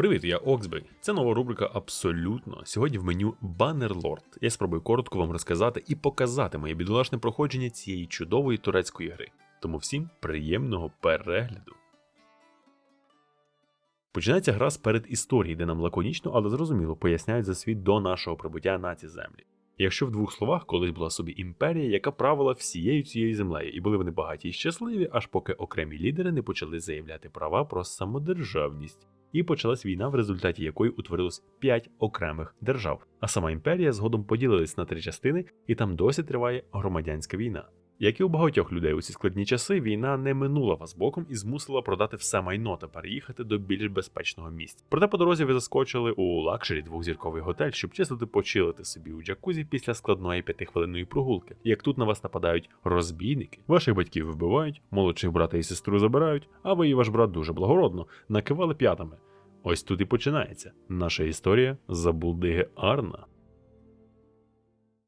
Привіт, я Оксбей. Це нова рубрика Абсолютно. Сьогодні в меню Баннерлорд. Я спробую коротко вам розказати і показати моє бідолашне проходження цієї чудової турецької гри. Тому всім приємного перегляду. Починається гра з передісторії, де нам лаконічно, але зрозуміло поясняють за світ до нашого прибуття на ці землі. Якщо в двох словах, колись була собі імперія, яка правила всією цією землею, і були вони багаті і щасливі, аж поки окремі лідери не почали заявляти права про самодержавність. І почалась війна, в результаті якої утворилось 5 окремих держав. А сама імперія згодом поділилась на три частини, і там досі триває громадянська війна. Як і у багатьох людей у ці складні часи, війна не минула вас боком і змусила продати все майно та переїхати до більш безпечного місця. Проте по дорозі ви заскочили у лакшері двохзірковий готель, щоб чисто почилити собі у джакузі після складної п'ятихвилинної прогулки. Як тут на вас нападають розбійники, ваших батьків вбивають, молодших брата і сестру забирають, а ви і ваш брат дуже благородно накивали п'ятами. Ось тут і починається наша історія забулдиги Арна.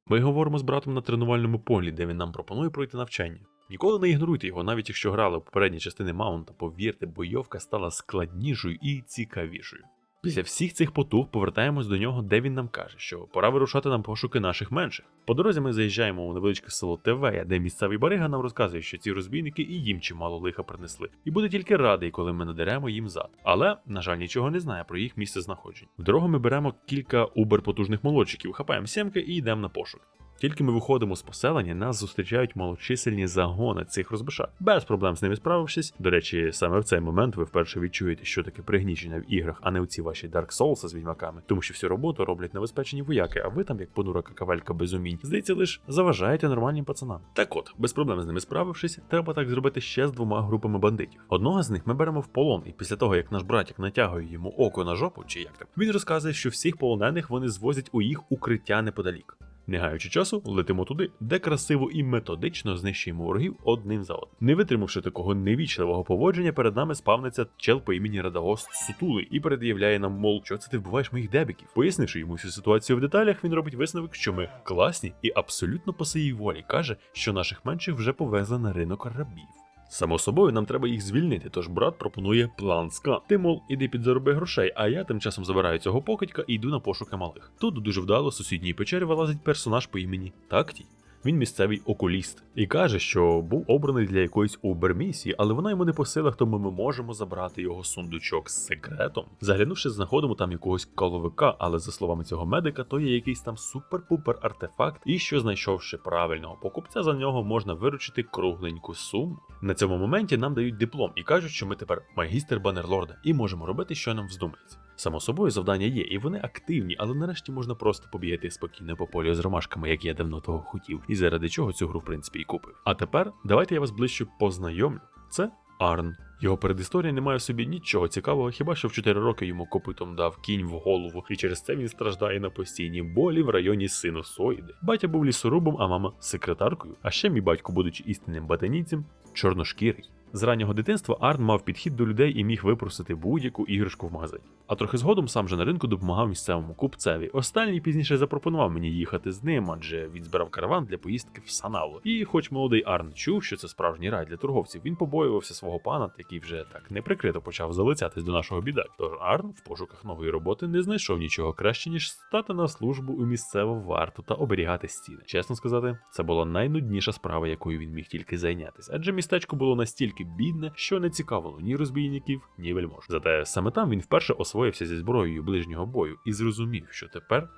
Ми говоримо з братом на тренувальному полі, де він нам пропонує пройти навчання. Ніколи не ігноруйте його, навіть якщо грали у попередні частини Маунта, повірте, бойовка стала складнішою і цікавішою. Після всіх цих потуг повертаємось до нього, де він нам каже, що пора вирушати на пошуки наших менших. По дорозі ми заїжджаємо у невеличке село Тевея, де місцевий барига нам розказує, що ці розбійники і їм чимало лиха принесли, і буде тільки радий, коли ми надеремо їм зад. Але, на жаль, нічого не знає про їх місце знаходження. В дорогу ми беремо кілька убер-потужних молодчиків, хапаємо сімки і йдемо на пошук. Тільки ми виходимо з поселення, нас зустрічають малочисельні загони цих розбишак. Без проблем з ними справившись. До речі, саме в цей момент ви вперше відчуєте, що таке пригнічення в іграх, а не у ці ваші Dark Souls з відьмаками, тому що всю роботу роблять небезпечні вояки, а ви там, як понура какавелька без умінь, здається, лише заважаєте нормальним пацанам. Так от, без проблем з ними справившись, треба так зробити ще з двома групами бандитів. Одного з них ми беремо в полон, і після того, як наш братік натягує йому око на жопу, чи як там, він розказує, що всіх полонених вони звозять у їх укриття неподалік. Не гаючи часу, летимо туди, де красиво і методично знищуємо ворогів одним за одним. Не витримавши такого невічливого поводження, перед нами спавниться чел по імені Радагост Сутулий і пред'являє нам, мол, що це ти вбиваєш моїх дебіків. Пояснивши йому всю ситуацію в деталях, він робить висновок, що ми класні і абсолютно по своїй волі каже, що наших менших вже повезли на ринок рабів. Само собою, нам треба їх звільнити, тож брат пропонує план ска. Ти, мол, іди підзароби грошей, а я тим часом забираю цього покидька і йду на пошуки малих. Тут дуже вдало сусідній печері вилазить персонаж по імені Тактій. Він місцевий окуліст і каже, що був обраний для якоїсь убер-місії, але вона йому не по силах, тому ми можемо забрати його сундучок з секретом. Заглянувши, знаходимо там якогось коловика, але за словами цього медика, то є якийсь там супер-пупер артефакт, і що знайшовши правильного покупця, за нього можна виручити кругленьку суму. На цьому моменті нам дають диплом і кажуть, що ми тепер магістр Банерлорда і можемо робити, що нам вздумається. Само собою завдання є, і вони активні, але нарешті можна просто побігати спокійно по полю з ромашками, як я давно того хотів, і заради чого цю гру, в принципі, і купив. А тепер давайте я вас ближче познайомлю. Це Арн. Його передісторія не має в собі нічого цікавого, хіба що в 4 роки йому копитом дав кінь в голову, і через це він страждає на постійні болі в районі синусоїди. Батя був лісорубом, а мама секретаркою. А ще мій батько, будучи істинним батанійцем, чорношкірий. З раннього дитинства Арн мав підхід до людей і міг випросити будь-яку іграшку в магазині. А трохи згодом сам же на ринку допомагав місцевому купцеві. Останній пізніше запропонував мені їхати з ним, адже він збирав караван для поїздки в Саналу. І, хоч молодий Арн чув, що це справжній рай для торговців, він побоювався свого пана, який вже так неприкрито почав залицятись до нашого біда. Тож Арн в пошуках нової роботи не знайшов нічого краще, ніж стати на службу у місцеву варту та оберігати стіни. Чесно сказати, це була найнудніша справа, якою він міг тільки зайнятися, адже містечко було настільки бідне, що не цікавило ні розбійників, ні вельмож. Зате саме там він вперше освоївся зі зброєю ближнього бою і зрозумів, що тепер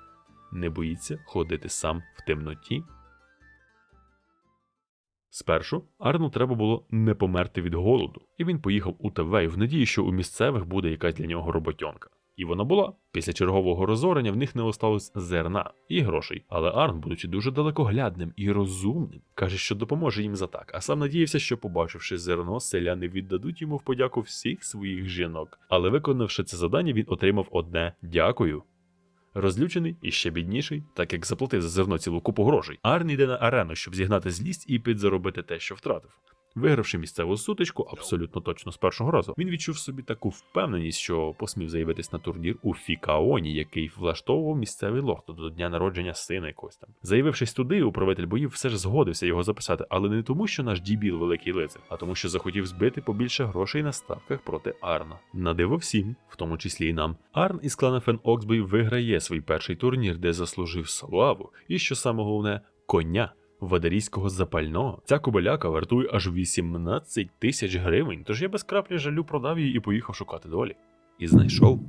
не боїться ходити сам в темноті. Спершу Арну треба було не померти від голоду, і він поїхав у ТВ в надії, що у місцевих буде якась для нього роботьонка. І вона була. Після чергового розорення в них не осталось зерна і грошей. Але Арн, будучи дуже далекоглядним і розумним, каже, що допоможе їм за так, а сам надіявся, що, побачивши зерно, селяни віддадуть йому в подяку всіх своїх жінок. Але виконавши це завдання, він отримав одне дякую. Розлючений і ще бідніший, так як заплатив за зерно цілу купу грошей. Арн йде на арену, щоб зігнати злість і підзаробити те, що втратив. Вигравши місцеву сутичку, абсолютно точно з першого разу, він відчув собі таку впевненість, що посмів заявитись на турнір у Фікаоні, який влаштовував місцевий лорд до дня народження сина якогось там. Заявившись туди, управитель боїв все ж згодився його записати, але не тому, що наш дібіл великий лицар, а тому, що захотів збити побільше грошей на ставках проти Арна. На диво всім, в тому числі і нам. Арн із клана Фен Оксбей виграє свій перший турнір, де заслужив славу, і що саме головне, коня. Вадарійського запального ця кобиляка вартує аж 18 тисяч гривень, тож я без краплі жалю продав її і поїхав шукати долі. І знайшов.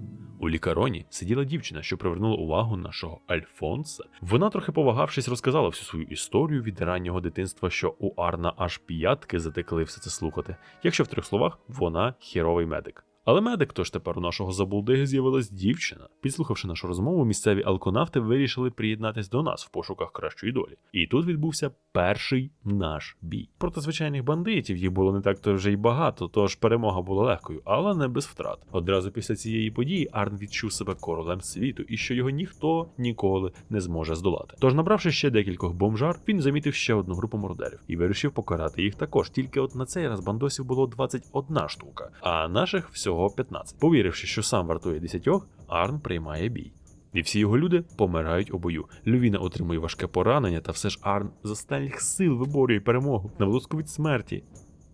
У лікароні сиділа дівчина, що привернула увагу нашого Альфонса. Вона, трохи повагавшись, розказала всю свою історію від раннього дитинства, що у Арна аж п'ятки затекли все це слухати. Якщо в трьох словах, вона хіровий медик. Але медик, тож тепер у нашого забулдиги з'явилась дівчина. Підслухавши нашу розмову, місцеві алконавти вирішили приєднатись до нас в пошуках кращої долі. І тут відбувся перший наш бій. Проти звичайних бандитів їх було не так то вже й багато, тож перемога була легкою, але не без втрат. Одразу після цієї події Арн відчув себе королем світу і що його ніхто ніколи не зможе здолати. Тож, набравши ще декількох бомжар, він замітив ще одну групу мародерів і вирішив покарати їх також. Тільки от на цей раз бандосів було 21 штука, а наших всього 15. Повіривши, що сам вартує 10, Арн приймає бій. І всі його люди помирають у бою. Лювіна отримує важке поранення, та все ж Арн з останніх сил виборює перемогу на від смерті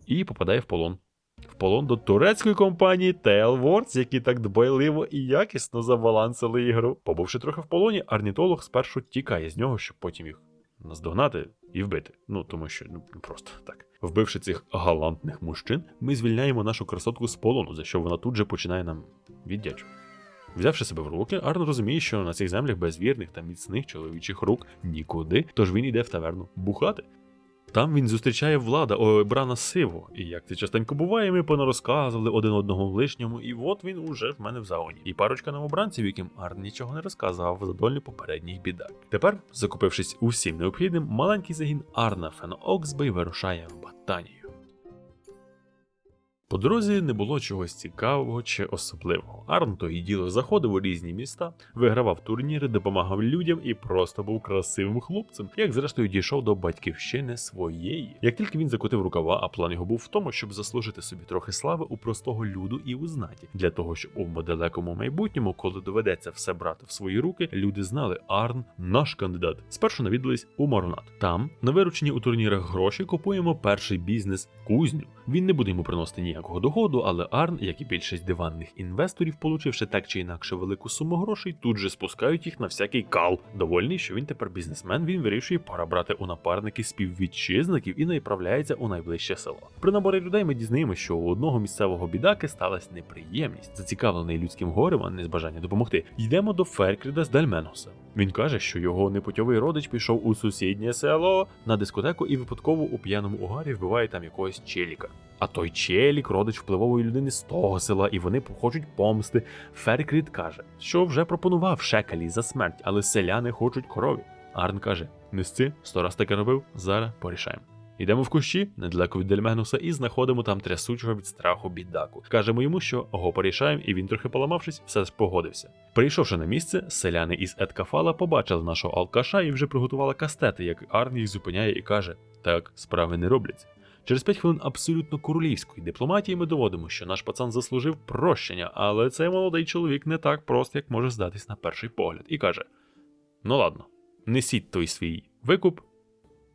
і попадає в полон. В полон до турецької компанії Tailwords, які так дбайливо і якісно забалансили ігру. Побувши трохи в полоні, орнітолог спершу тікає з нього, щоб потім їх наздогнати і вбити. Ну тому що ну просто так. Вбивши цих галантних мужчин, ми звільняємо нашу красотку з полону, за що вона тут же починає нам віддячувати. Взявши себе в руки, Арн розуміє, що на цих землях без вірних та міцних чоловічих рук нікуди, тож він йде в таверну бухати. Там він зустрічає влада Брана Сиву, і як це частенько буває, ми понарозказували один одного в лишньому, і от він уже в мене в загоні. І парочка новобранців, яким Арн нічого не розказував задоволі попередніх бідак. Тепер, закупившись усім необхідним, маленький загін Арна Фен Оксбей вирушає в Батанію. По дорозі не було чогось цікавого чи особливого. Арн то і діло заходив у різні міста, вигравав турніри, допомагав людям і просто був красивим хлопцем, як зрештою дійшов до батьківщини своєї. Як тільки він закотив рукава, а план його був в тому, щоб заслужити собі трохи слави у простого люду і у знаті, для того, щоб у далекому майбутньому, коли доведеться все брати в свої руки, люди знали Арн наш кандидат. Спершу навідались у Маронат. Там, на виручені у турнірах гроші, купуємо перший бізнес кузню. Він не буде йому приносити ніякого доходу, але Арн, як і більшість диванних інвесторів, получивши так чи інакше велику суму грошей, тут же спускають їх на всякий кал. Довольний, що він тепер бізнесмен, він вирішує пора брати у напарники співвітчизників і направляється у найближче село. При наборі людей ми дізнаємося, що у одного місцевого бідаки сталася неприємність, зацікавлений людським горем, а не з бажання допомогти. Йдемо до Феркріда з Дальменоса. Він каже, що його непутьовий родич пішов у сусіднє село на дискотеку і випадково у п'яному угарі вбиває там якогось челіка. А той челік родич впливової людини з того села, і вони хочуть помсти. Феркріт каже, що вже пропонував шекалі за смерть, але селяни хочуть крові. Арн каже: Нести, сто раз таке робив, зараз порішаємо. Йдемо в кущі недалеко від Дельмегнуса і знаходимо там трясучого від страху бідаку. Кажемо йому, що го порішаємо, і він, трохи поламавшись, все ж погодився. Прийшовши на місце, селяни із Еткафала побачили нашого алкаша і вже приготували кастети, як Арн їх зупиняє і каже: Так, справи не робляться. Через 5 хвилин абсолютно королівської дипломатії ми доводимо, що наш пацан заслужив прощення, але цей молодий чоловік не так прост, як може здатись на перший погляд, і каже: Ну ладно, несіть той свій викуп,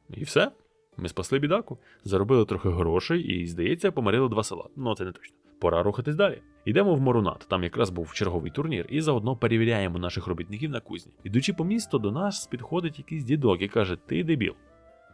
і все. Ми спасли бідаку, заробили трохи грошей і, здається, помирили два села. Ну це не точно. Пора рухатись далі. Йдемо в Морунат, там якраз був черговий турнір, і заодно перевіряємо наших робітників на кузні. Ідучи по місту, до нас підходить якийсь дідок і каже: Ти дебіл.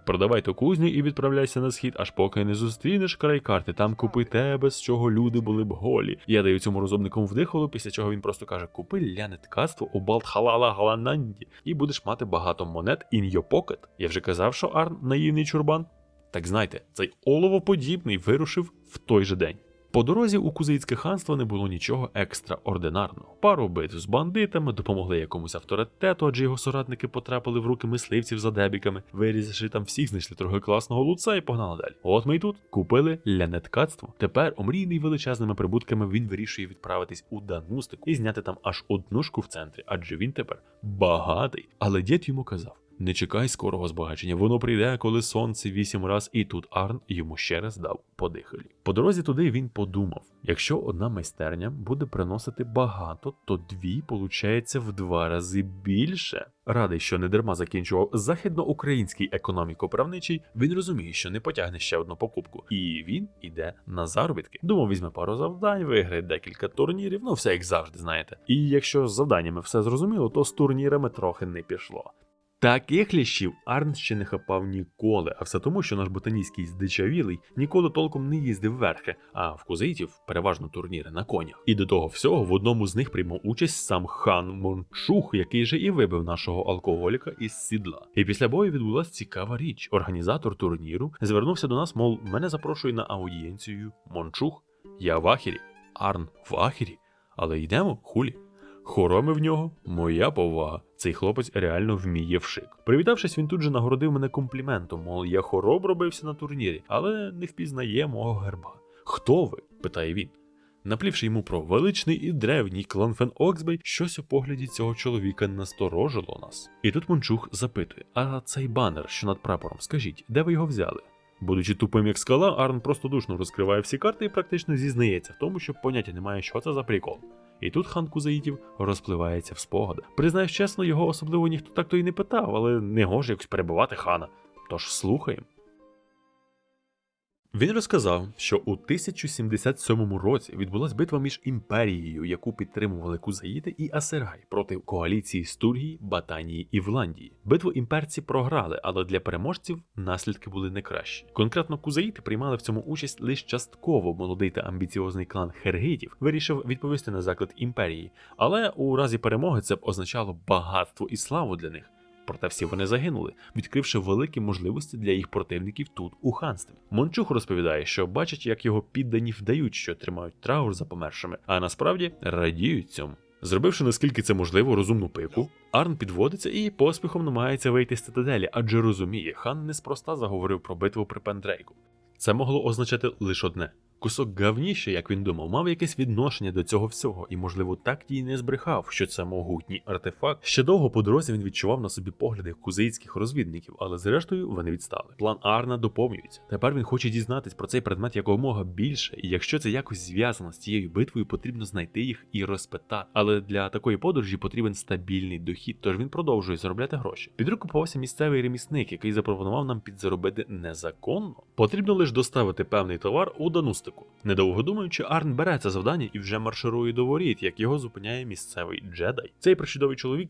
Продавай ту кузню і відправляйся на схід, аж поки не зустрінеш край карти, там купи тебе, з чого люди були б голі. Я даю цьому розумнику вдихолу, після чого він просто каже: Купи ляне ткацтво у Балтхалала Галананді, і будеш мати багато монет in your pocket. Я вже казав, що Арн наївний чурбан. Так знайте, цей оловоподібний вирушив в той же день. По дорозі у Кузицьке ханство не було нічого екстраординарного. Пару битв з бандитами допомогли якомусь авторитету, адже його соратники потрапили в руки мисливців за дебіками. Вирізавши там всіх, знайшли трохи класного луца і погнали далі. От ми й тут купили ляне-ткацтво. Тепер, омрійний величезними прибутками, він вирішує відправитись у Данустику і зняти там аж однушку в центрі, адже він тепер багатий. Але дід йому казав: Не чекай скорого збагачення, воно прийде, коли сонце вісім раз, і тут Арн йому ще раз дав подихалі. По дорозі туди він подумав: якщо одна майстерня буде приносити багато, то дві получається в два рази більше. Радий, що не дарма закінчував західноукраїнський економіко-правничий, він розуміє, що не потягне ще одну покупку, і він іде на заробітки. Думав, візьме пару завдань, виграє декілька турнірів, ну все як завжди, знаєте. І якщо з завданнями все зрозуміло, то з турнірами трохи не пішло. Таких ліщів Арн ще не хапав ніколи, а все тому, що наш ботанійський здичавілий ніколи толком не їздив верхи, а в кузитів переважно турніри на конях. І до того всього в одному з них приймав участь сам хан Мончух, який же і вибив нашого алкоголіка із сідла. І після бою відбулася цікава річ. Організатор турніру звернувся до нас, мов мене запрошує на аудієнцію Мончух. Я в ахірі, Арн в ахірі, але йдемо хулі. Хороми в нього моя повага. Цей хлопець реально вміє вшик. Привітавшись, він тут же нагородив мене компліментом, мол, я хороб робився на турнірі, але не впізнає мого герба. Хто ви? питає він. Наплівши йому про величний і древній клан Фен Оксбей, щось у погляді цього чоловіка насторожило нас. І тут Мончух запитує: А цей банер, що над прапором, скажіть, де ви його взяли? Будучи тупим як скала, Арн простодушно розкриває всі карти і практично зізнається в тому, що поняття немає, що це за прикол. І тут хан Кузаїдів розпливається в спогадах. Признаюсь чесно, його особливо ніхто так то й не питав, але не гоже якось перебувати хана. Тож слухаємо. Він розказав, що у 1077 році відбулась битва між імперією, яку підтримували Кузаїти і Асирай проти коаліції Стургії, Батанії і Вландії. Битву імперці програли, але для переможців наслідки були не кращі. Конкретно Кузаїти приймали в цьому участь лише частково молодий та амбіціозний клан Хергитів вирішив відповісти на заклик імперії, але у разі перемоги це б означало багатство і славу для них. Проте всі вони загинули, відкривши великі можливості для їх противників тут, у ханстві. Мончух розповідає, що бачить, як його піддані вдають, що тримають траур за помершими, а насправді радіють цьому. Зробивши наскільки це можливо розумну пику, Арн підводиться і поспіхом намагається вийти з цитаделі, адже розуміє, хан неспроста заговорив про битву при Пендрейку. Це могло означати лише одне. Кусок гавніше, як він думав, мав якесь відношення до цього всього, і, можливо, так тій не збрехав, що це могутній артефакт. Ще довго по дорозі він відчував на собі погляди кузейських розвідників, але зрештою вони відстали. План Арна доповнюється. Тепер він хоче дізнатись про цей предмет якомога більше, і якщо це якось зв'язано з цією битвою, потрібно знайти їх і розпитати. Але для такої подорожі потрібен стабільний дохід, тож він продовжує заробляти гроші. Під руку попався місцевий ремісник, який запропонував нам підзаробити незаконно. Потрібно лише доставити певний товар у Данустику. Недовго думаючи, Арн бере це завдання і вже марширує до воріт, як його зупиняє місцевий джедай. Цей причудовий чоловік.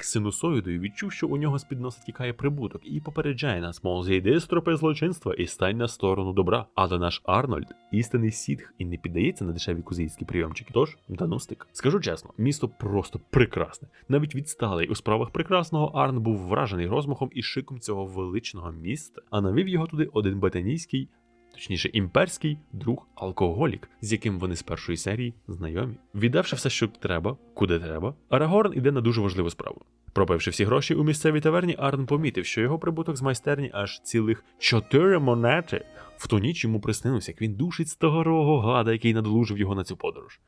Синусоїдою відчув, що у нього з під носа тікає прибуток, і попереджає нас, мов зійди з тропи злочинства і стань на сторону добра. Але наш Арнольд істинний сітх і не піддається на дешеві кузійські прийомчики. Тож, данустик. Скажу чесно, місто просто прекрасне. Навіть відсталий у справах прекрасного Арн був вражений розмахом і шиком цього величного міста, а навів його туди один ботанійський точніше імперський друг алкоголік, з яким вони з першої серії знайомі. Віддавши все, що треба, куди треба, Арагорн іде на дуже важливу справу. Пропивши всі гроші у місцевій таверні, Арн помітив, що його прибуток з майстерні аж цілих чотири монети. В ту ніч йому приснилося, як він душить старого гада, який надолужив його на цю подорож.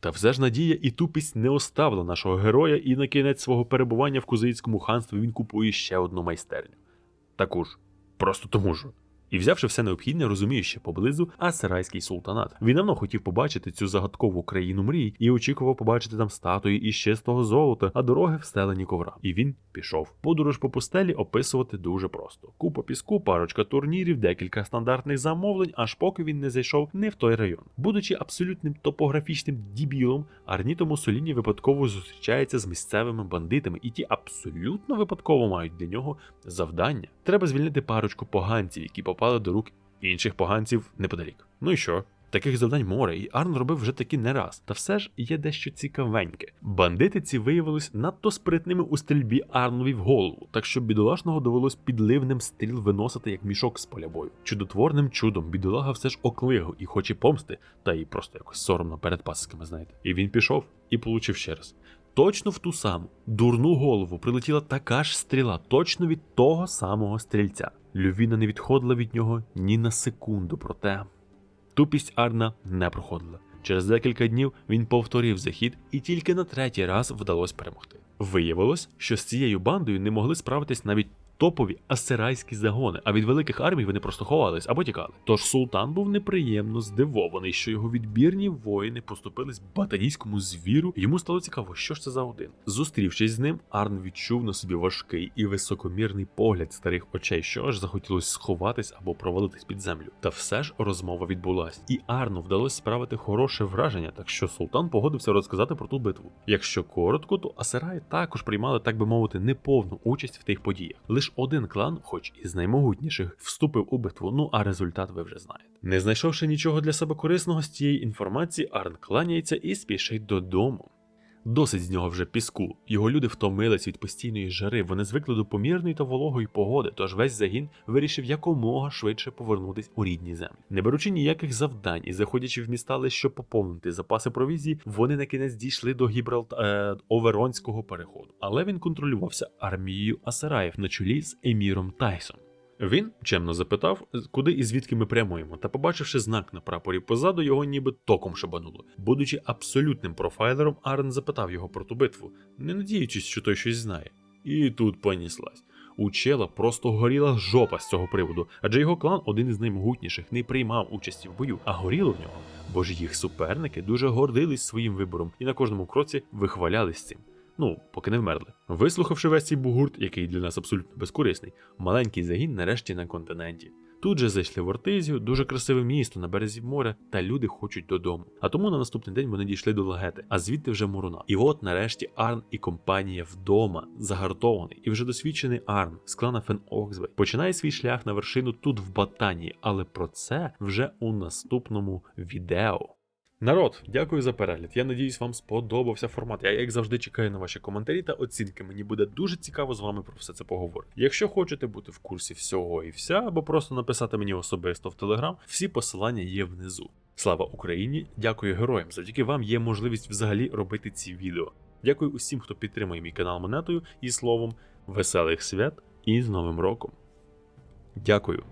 Та все ж надія і тупість не оставила нашого героя, і на кінець свого перебування в кузицькому ханстві він купує ще одну майстерню. Таку ж, просто тому ж. І взявши все необхідне, розуміє ще поблизу Асирайський султанат. Він давно хотів побачити цю загадкову країну мрій і очікував побачити там статуї із чистого золота, а дороги встелені ковра. І він пішов. Подорож по пустелі описувати дуже просто: купа піску, парочка турнірів, декілька стандартних замовлень, аж поки він не зайшов не в той район. Будучи абсолютним топографічним дібілом, Арніто Мусоліні випадково зустрічається з місцевими бандитами, і ті абсолютно випадково мають для нього завдання. Треба звільнити парочку поганців, які попали до рук інших поганців неподалік. Ну і що? Таких завдань море, і Арн робив вже таки не раз. Та все ж є дещо цікавеньке. Бандити ці виявились надто спритними у стрільбі Арнові в голову, так що бідолашного довелось підливним стріл виносити як мішок з поля бою. Чудотворним чудом бідолага все ж оклигав і хоче помсти, та й просто якось соромно перед пасисками, знаєте. І він пішов і получив ще раз. Точно в ту саму дурну голову прилетіла така ж стріла, точно від того самого стрільця. Лювіна не відходила від нього ні на секунду, проте тупість Арна не проходила. Через декілька днів він повторив захід, і тільки на третій раз вдалося перемогти. Виявилось, що з цією бандою не могли справитись навіть топові асирайські загони, а від великих армій вони просто ховались або тікали. Тож султан був неприємно здивований, що його відбірні воїни поступились батанійському звіру. Йому стало цікаво, що ж це за один. Зустрівшись з ним, Арн відчув на собі важкий і високомірний погляд старих очей, що аж захотілося сховатись або провалитись під землю. Та все ж розмова відбулась, і Арну вдалося справити хороше враження, так що султан погодився розказати про ту битву. Якщо коротко, то Асираї також приймали, так би мовити, неповну участь в тих подіях. Лиш один клан, хоч із наймогутніших, вступив у битву. Ну а результат ви вже знаєте. Не знайшовши нічого для себе корисного з цієї інформації, Арн кланяється і спішить додому. Досить з нього вже піску. Його люди втомились від постійної жари. Вони звикли до помірної та вологої погоди, тож весь загін вирішив якомога швидше повернутись у рідні землі. Не беручи ніяких завдань і заходячи в міста лише щоб поповнити запаси провізії, вони на кінець дійшли до Гібралт е, Оверонського переходу. Але він контролювався армією Асараїв на чолі з Еміром Тайсом. Він чемно запитав, куди і звідки ми прямуємо, та побачивши знак на прапорі позаду, його ніби током шабануло. Будучи абсолютним профайлером, Арен запитав його про ту битву, не надіючись, що той щось знає. І тут поніслась. У чела просто горіла жопа з цього приводу, адже його клан, один із наймогутніших, не приймав участі в бою, а горіло в нього. Бо ж їх суперники дуже гордились своїм вибором і на кожному кроці вихвалялись цим. Ну, поки не вмерли. Вислухавши весь цей бугурт, який для нас абсолютно безкорисний, маленький загін нарешті на континенті. Тут же зайшли в Ортизію, дуже красиве місто на березі моря, та люди хочуть додому. А тому на наступний день вони дійшли до Лагети, а звідти вже Муруна. І от нарешті Арн і компанія вдома, загартований і вже досвідчений Арн з клана Фен Оксбей починає свій шлях на вершину тут в Батанії, але про це вже у наступному відео. Народ, дякую за перегляд. Я надіюсь, вам сподобався формат. Я, як завжди, чекаю на ваші коментарі та оцінки. Мені буде дуже цікаво з вами про все це поговорити. Якщо хочете бути в курсі всього і вся, або просто написати мені особисто в Телеграм, всі посилання є внизу. Слава Україні! Дякую героям! Завдяки вам є можливість взагалі робити ці відео. Дякую усім, хто підтримує мій канал монетою і словом веселих свят і з Новим роком. Дякую.